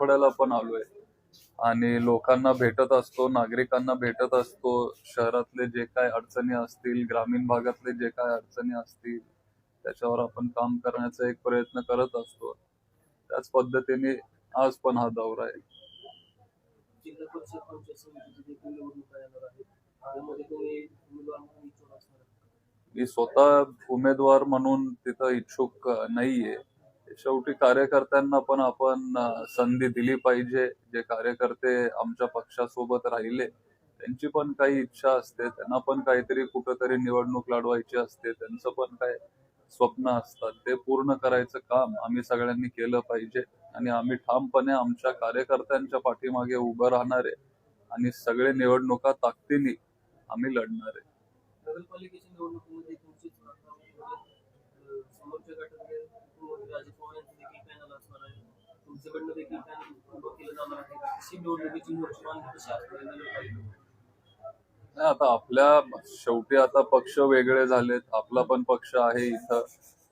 आठवड्याला पण आलोय. आणि लोकांना भेटत असतो नागरिकांना भेटत असतो. शहरातले जे काय अडचणी असतील ग्रामीण भागातले जे काय अडचणी असतील त्याच्यावर आपण काम करण्याचा एक प्रयत्न करत असतो. त्याच पद्धतीने आज पण हा दौरा आहे. मी स्वतः उमेदवार म्हणून तिथं इच्छुक नाहीये. शेवटी कार्यकर्त्यांना पण आपण संधी दिली पाहिजे. जे कार्यकर्ते आमच्या पक्षासोबत राहिले त्यांची पण काही इच्छा असते. त्यांना पण काहीतरी कुठंतरी निवडणूक लढवायची असते. त्यांचं पण काय स्वप्न असतात. ते पूर्ण करायचं काम आम्ही सगळ्यांनी केलं पाहिजे. आणि आम्ही ठामपणे आमच्या कार्यकर्त्यांच्या पाठीमागे उभं राहणार आहे. आणि सगळे निवडणुका ताकदीने आम्ही लढणार आहे. नगरपालिकेच्या निवडणुकीमध्ये तुमचीच आता म्हणजे, अं, समोरच्या गटामध्ये उपमुख्यमंत्री अजित पवार यांचं देखील पॅनल असणार आहे तुमच्याकडनं देखील पॅनल उभं केलं जाणार आहे अशी निवडणुकीची मोर्चबांधणी कशी असणार नाही आता आपल्या शेवटी आता पक्ष वेगळे झालेत. आपला पण पक्ष आहे इथं.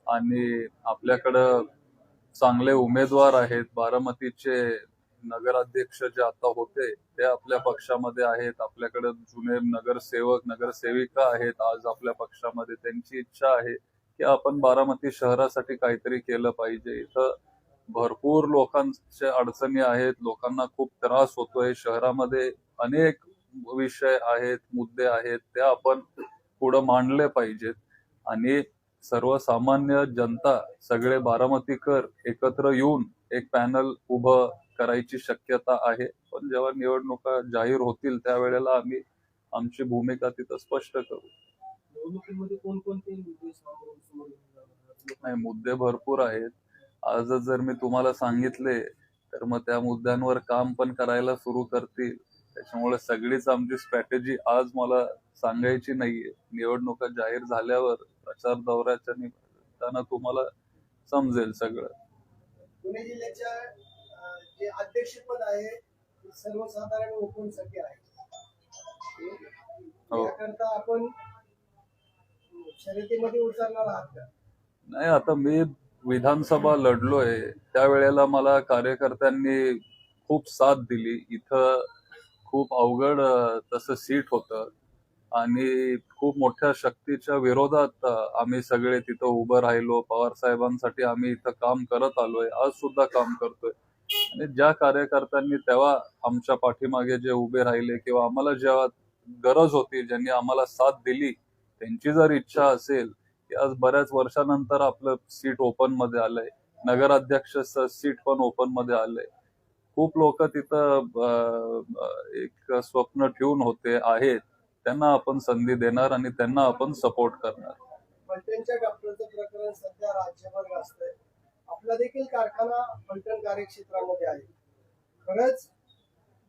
आणि आपल्याकडं चांगले उमेदवार आहेत. बारामतीचे नगराध्यक्ष जे आता होते ते आपल्या पक्षामध्ये आहेत. आपल्याकडे जुने नगरसेवक नगरसेविका आहेत. आज आपल्या पक्षामध्ये त्यांची इच्छा आहे की आपण बारामती शहरासाठी काहीतरी केलं पाहिजे. इथं भरपूर लोकांच्या अडचणी आहेत लोकांना खूप त्रास होतोय. शहरामध्ये अनेक विषय आहेत मुद्दे आहेत ते आपण पुढे मांडले पाहिजेत. आणि सर्वसामान्य जनता सगळे बारामतीकर एकत्र येऊन एक पॅनल उभं करायची शक्यता आहे. पण जेव्हा निवडणुका जाहीर होतील त्यावेळेला आम्ही आमची भूमिका तिथं स्पष्ट करू. निवडणुकीमध्ये कोणकोणते मुद्दे भरपूर आहेत. आजच जर मी तुम्हाला सांगितले तर मग त्या मुद्द्यांवर काम पण करायला सुरू करतील. त्याच्यामुळे सगळीच आमची स्ट्रॅटेजी आज मला सांगायची नाहीये. निवडणुका जाहीर झाल्यावर प्रचार दौऱ्याच्या निमित्तानं तुम्हाला समजेल सगळं. पुणे जिल्ह्याच्या जे अध्यक्षपद आहे सर्वसाधारण ओपनसाठी आहे. हो. याकरता आपण शर्यतीमध्ये उतरणार आहात का? नाही आता मी विधानसभा लढलोय त्यावेळेला मला कार्यकर्त्यांनी खूप साथ दिली. इथं खूप अवघड तसं सीट होतं आणि खूप मोठ्या शक्तीच्या विरोधात आम्ही सगळे तिथं उभं राहिलो. पवार साहेबांसाठी आम्ही इथं काम करत आलोय. आज सुद्धा काम करतोय. आणि ज्या कार्यकर्त्यांनी तेव्हा आमच्या पाठीमागे जे उभे राहिले किंवा आम्हाला जेव्हा गरज होती ज्यांनी आम्हाला साथ दिली त्यांची जर इच्छा असेल आज बऱ्याच वर्षानंतर आपलं सीट ओपनमध्ये आलंय. नगराध्यक्ष सीट पण ओपनमध्ये आलंय. खूप लोक तिथं एक स्वप्न ठेवून होते आहेत. त्यांना आपण संधी देणार आणि त्यांना आपण सपोर्ट करणार. प्रकरण सध्या राज्यभर गाजतंय. आपला देखील कारखाना फलटण कार्यक्षेत्रामध्ये आहे. खरंच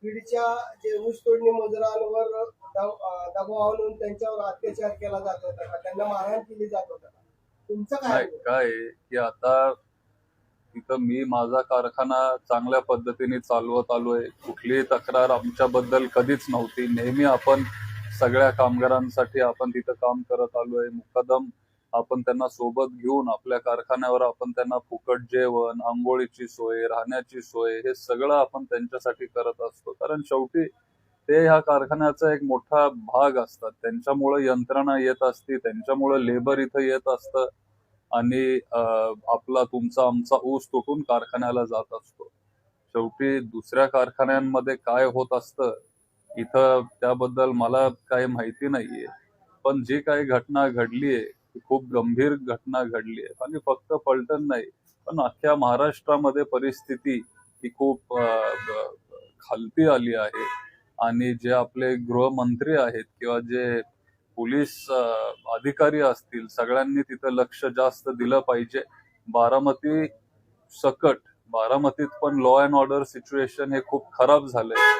बीडच्या जे ऊस तोडणी मजुरांवर दब- अं, दबाव आणून त्यांच्यावर अत्याचार केला जात होता का? त्यांना मारहाण केली जात होता का? तुमचं काय? काय की आता तिथं मी माझा कारखाना चांगल्या पद्धतीने चालवत आलोय कुठलीही तक्रार आमच्याबद्दल कधीच नव्हती. नेहमी आपण सगळ्या कामगारांसाठी आपण तिथं काम करत आलोय मुकदम आपण त्यांना सोबत घेऊन आपल्या कारखान्यावर आपण त्यांना फुकट जेवण आंघोळीची सोय राहण्याची सोय हे सगळं आपण त्यांच्यासाठी करत असतो. कारण शेवटी ते ह्या कारखान्याचा एक मोठा भाग असतात. त्यांच्यामुळे यंत्रणा येत असते त्यांच्यामुळे लेबर इथं येत असतं आणि आपला तुमचा आमचा ऊस तुटून कारखान्याला जात असतो. शेवटी दुसऱ्या कारखान्यांमध्ये काय होत असतं इथं त्याबद्दल मला काही माहिती नाहीये. पण जी काही घटना घडलीये ती खूप गंभीर घटना घडलीये. आणि फक्त पलटण नाही पण अख्ख्या महाराष्ट्रामध्ये परिस्थिती ही खूप खालती आली आहे. आणि जे आपले गृहमंत्री आहेत किंवा जे पोलीस अधिकारी असतील सगळ्यांनी तिथं लक्ष जास्त दिलं पाहिजे. बारामती सकट बारामतीत पण लॉ अँड ऑर्डर सिच्युएशन हे खूप खराब झालंय.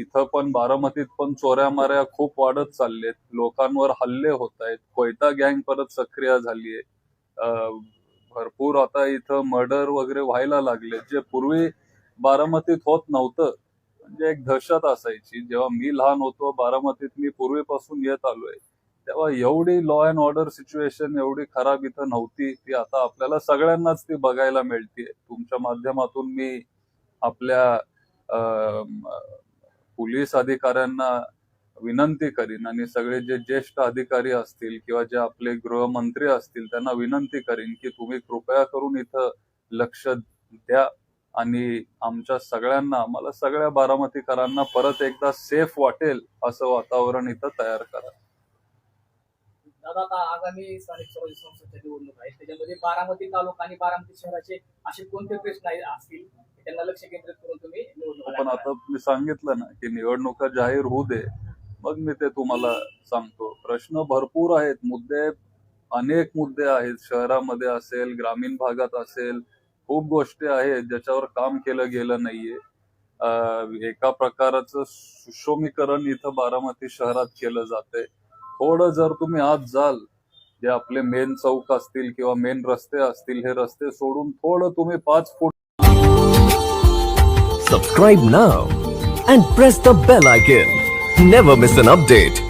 इथं पण बारामतीत पण चोऱ्या माऱ्या खूप वाढत चाललेत. लोकांवर हल्ले होत आहेत. कोयता गँग परत सक्रिय झालीये. भरपूर आता इथं मर्डर वगैरे व्हायला लागले जे पूर्वी बारामतीत होत नव्हतं म्हणजे एक दहशत असायची. जेव्हा मी लहान होतो बारामतीत मी पूर्वीपासून येत आलोय. तेव्हा एवढी लॉ अँड ऑर्डर सिच्युएशन एवढी खराब इथं नव्हती ती आता आपल्याला सगळ्यांनाच ती बघायला मिळते तुमच्या माध्यमातून मी आपल्या पोलीस अधिकाऱ्यांना विनंती करीन आणि सगळे जे ज्येष्ठ अधिकारी असतील किंवा जे आपले गृहमंत्री असतील त्यांना विनंती करीन की तुम्ही कृपया करून इथं लक्ष द्या. आणि आमच्या सगळ्यांना आम्हाला सगळ्या बारामतीकरांना परत एकदा सेफ वाटेल असं वातावरण इथं तयार करा. दादा आता आगामी स्थानिक स्वराज्य संस्थेच्या निवडणूक आहेत. त्याच्यामध्ये बारामती तालुका आणि बारामती शहराचे असे कोणते प्रश्न असतील? त्यांना लक्ष केंद्रित करून तुम्ही निवडणूक पण आता मी सांगितलं ना की निवडणुका जाहीर होऊ दे. मग मी ते तुम्हाला सांगतो. प्रश्न भरपूर आहेत. मुद्दे अनेक मुद्दे आहेत. शहरामध्ये असेल ग्रामीण भागात असेल खूप गोष्टी आहेत ज्याच्यावर काम केलं गेलं नाहीये. एका प्रकारचं सुशोमीकरण इथं बारामती शहरात केलं जातंय. थोडं जर तुम्ही आत जाल जे आपले मेन चौक असतील किंवा मेन रस्ते असतील हे रस्ते सोडून थोडं तुम्ही पाच फूट subscribe now and press the bell icon never miss an update